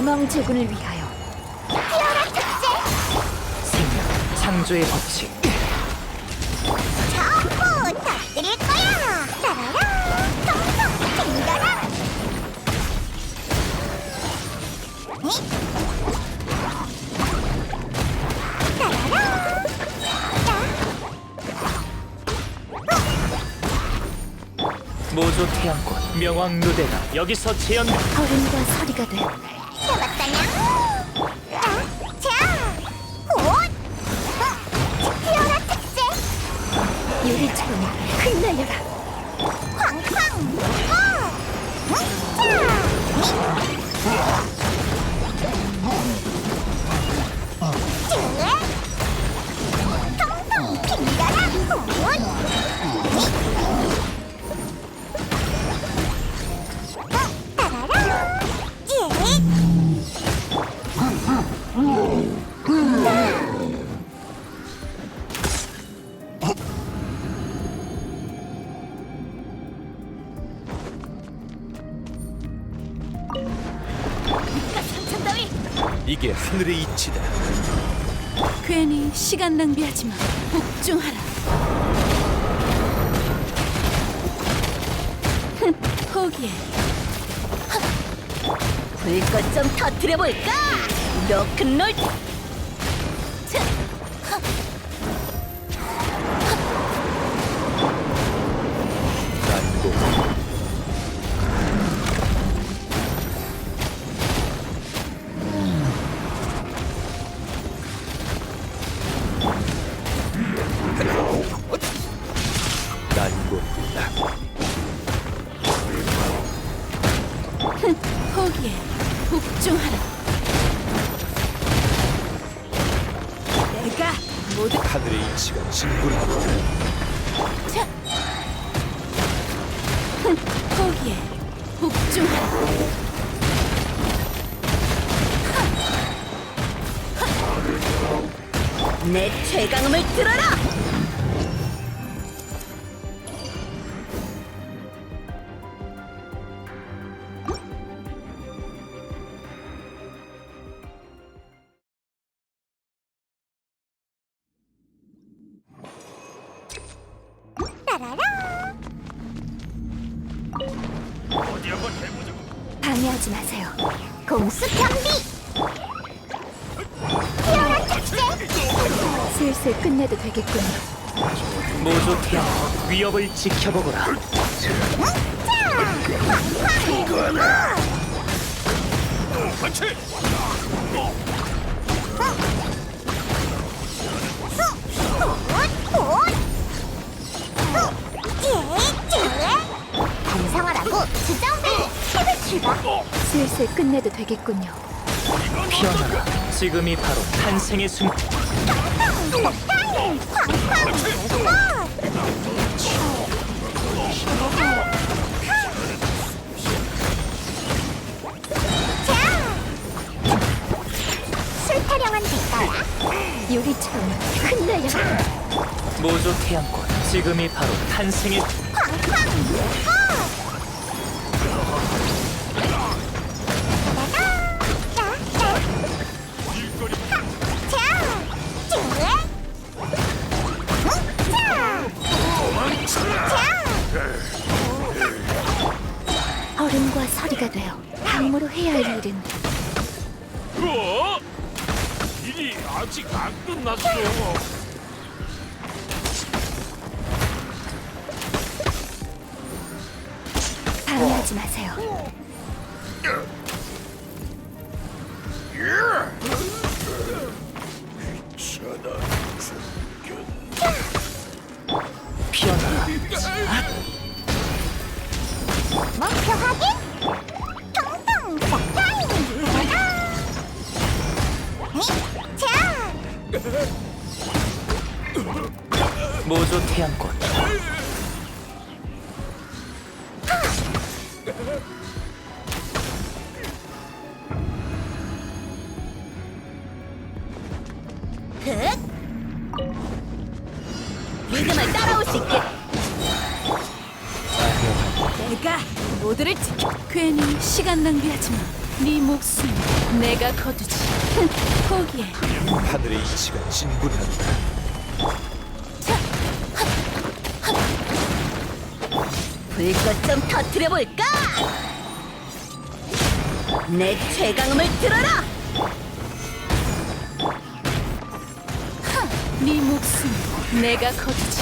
아망 제군을 위하여 생명, 창조의 법칙. 전부 다 드릴 거야. 따라라, 통통 튕겨라. 따라라. 모조 태양꽃, 명왕 누대가 여기서 재현돼. 어른과 서리가 돼 유리처럼 흩날려라 이게 하늘의 이치다. 괜히 시간 낭비하지 마 복종하라 흥, 포기해 불꽃 좀 터뜨려볼까? 로큰롤 복종하라 내 최강음을 들어라! 방해하지 마세요. 공수 경비! 피어라 특제! 슬슬 끝내도 되겠군요 모조 태양꽃, 위협을 지켜보거라. 반성하라고 슬슬 끝내도 되겠군요 피어나라. 지금이 바로 탄생의 순간. 술 타령한 대가야 유리처럼 흩날려라 모조 태양꽃, 지금이 바로 탄생의 어른 과 서리가 되어 당무로 해야 할 일은 뭐? 일이 아직 안 끝났어. 방해하지 마세요 모조 태양꽃, 흑! 리듬을 따라올 수 있게. 내가 모두를 지켜. 괜히 시간 낭비하지 마. 네 목숨 내가 거두지. 포기해. 하늘의 이치가 진군한다. 불꽃 좀 터뜨려 볼까? 내 최강음을 들어라. 네 목숨 내가 거두지.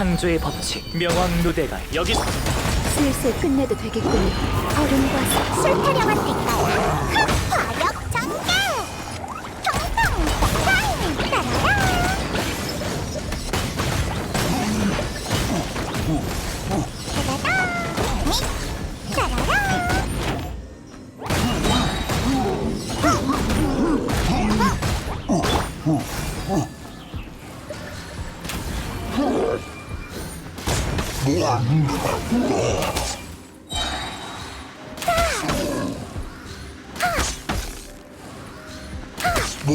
창조의 법칙, 명왕 누대가 여기 있어. 슬슬 끝내도 되겠군요. 얼음과 서술 타령한 대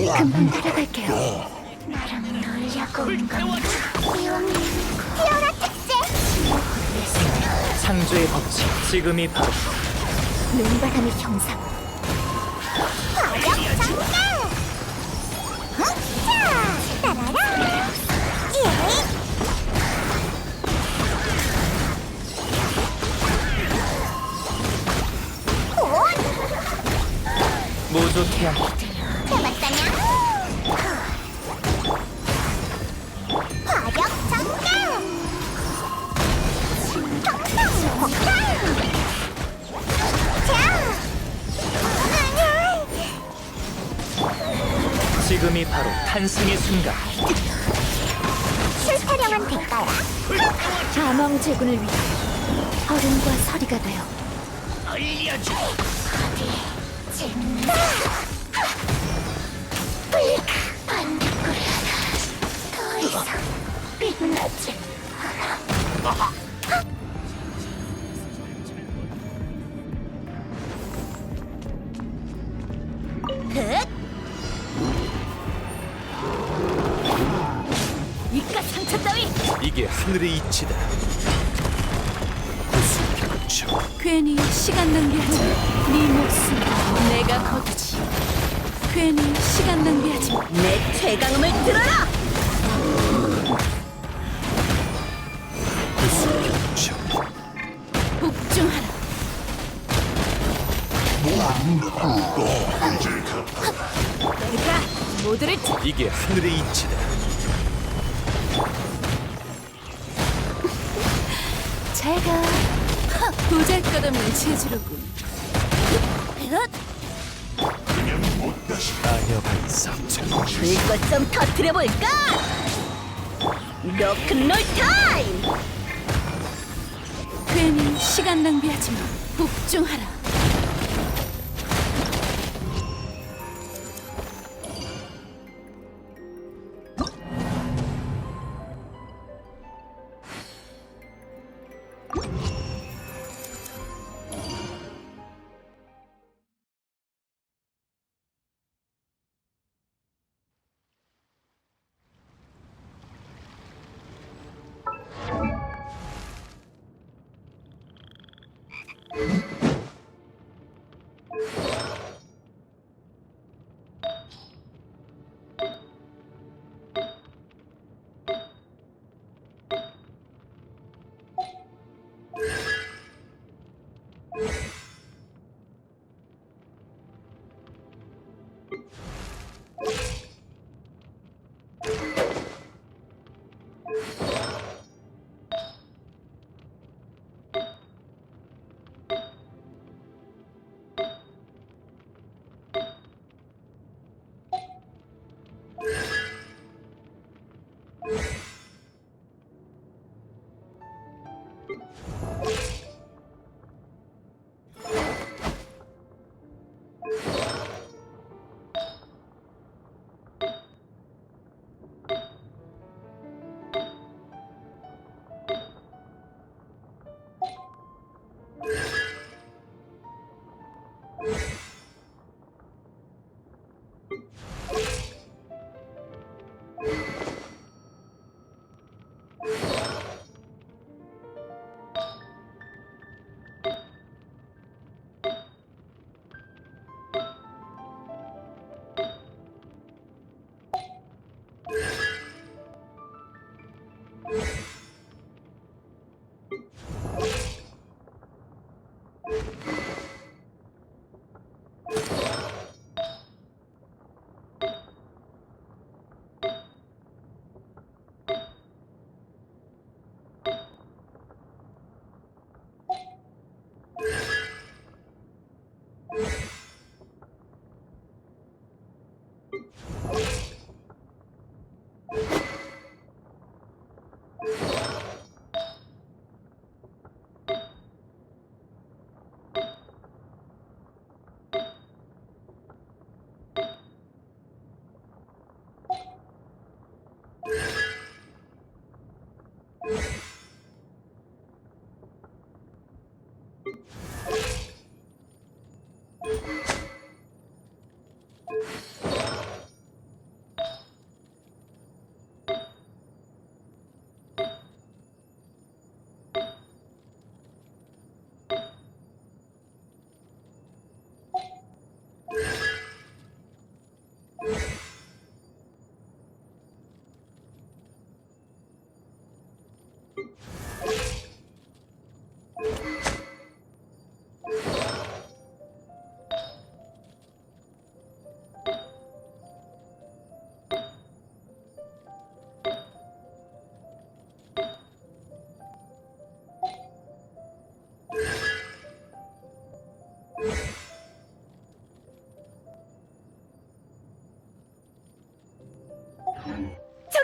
금방 따라갈게요. 나랑 놀려고 온 건가? 미움이 피어라 특제! 창조의 법칙, 지금이 바로. 눈바람의 형상. 화력 전개 자 따라라! 예! 온 모조 태양 바로 탄생의 순간. 실타령한 대가야? 자망 제군을 위해 얼음과 서리가 되어 진다! 불가 반딧불이하다 더 이상 빛나지 흑! 상처 따위 이게 하늘의 이치다. 구수병청. 괜히 시간 낭비하지 마. 네 목숨 내가 거두지. 괜히 시간 낭비하지 마. 내 최강음을 들어라. 구수병청. 복종하라. 내가 모두를 쳐. 이게 하늘의 이치다. 흑! 아녀 반상. 불꽃 좀 터뜨려 볼까? 로큰롤 타임! 괜히 시간 낭비하지 마. 복종하라. you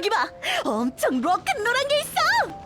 저기 봐! 엄청 로큰롤한 게 있어!